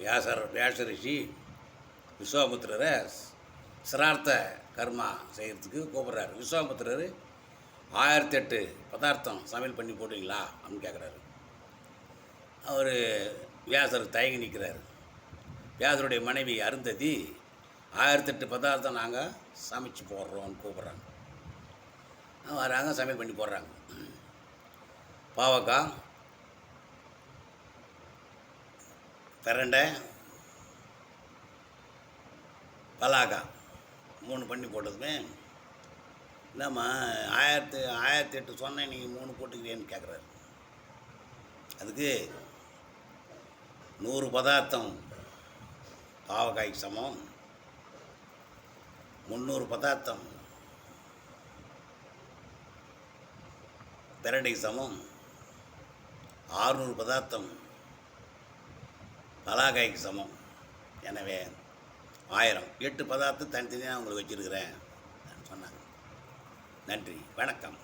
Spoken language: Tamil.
வியாசர் வியாச ரிஷி விஸ்வாமுத்திரரை சிரார்த்த கர்மா செய்கிறதுக்கு கூப்பிட்றாரு. விஸ்வாமுத்திரர் ஆயிரத்தி எட்டு பதார்த்தம் சமையல் பண்ணி போடுவீங்களா அப்படின்னு கேட்குறாரு அவர் வியாசர் தயங்கி நிற்கிறாரு வியாசருடைய மனைவி அருந்ததி ஆயிரத்தெட்டு பதார்த்தம் நாங்கள் சமைச்சு போடுறோம்னு கூப்பிட்றாங்க. வராங்க சமையல் பண்ணி போடுறாங்க. பாவக்காய் பிரண்டை பலாக்கா மூணு பண்ணி போட்டதுமே என்னம்மா ஆயிரத்து ஆயிரத்தி எட்டு சொன்னேன் நீங்கள் மூணு போட்டுக்கிறேன்னு கேட்குறாரு அதுக்கு நூறு பதார்த்தம் பாவக்காய்க்கு சமம். முந்நூறு பதார்த்தம் பிரண்டைக்கு சமம். ஆறுநூறு பதார்த்தம் பலாகாய்க்கு சமம். எனவே ஆயிரம். எட்டு பதார்த்தம் தனித்தனியாக உங்களுக்கு வச்சுருக்கிறேன். சொன்னாங்க. நன்றி. வணக்கம்.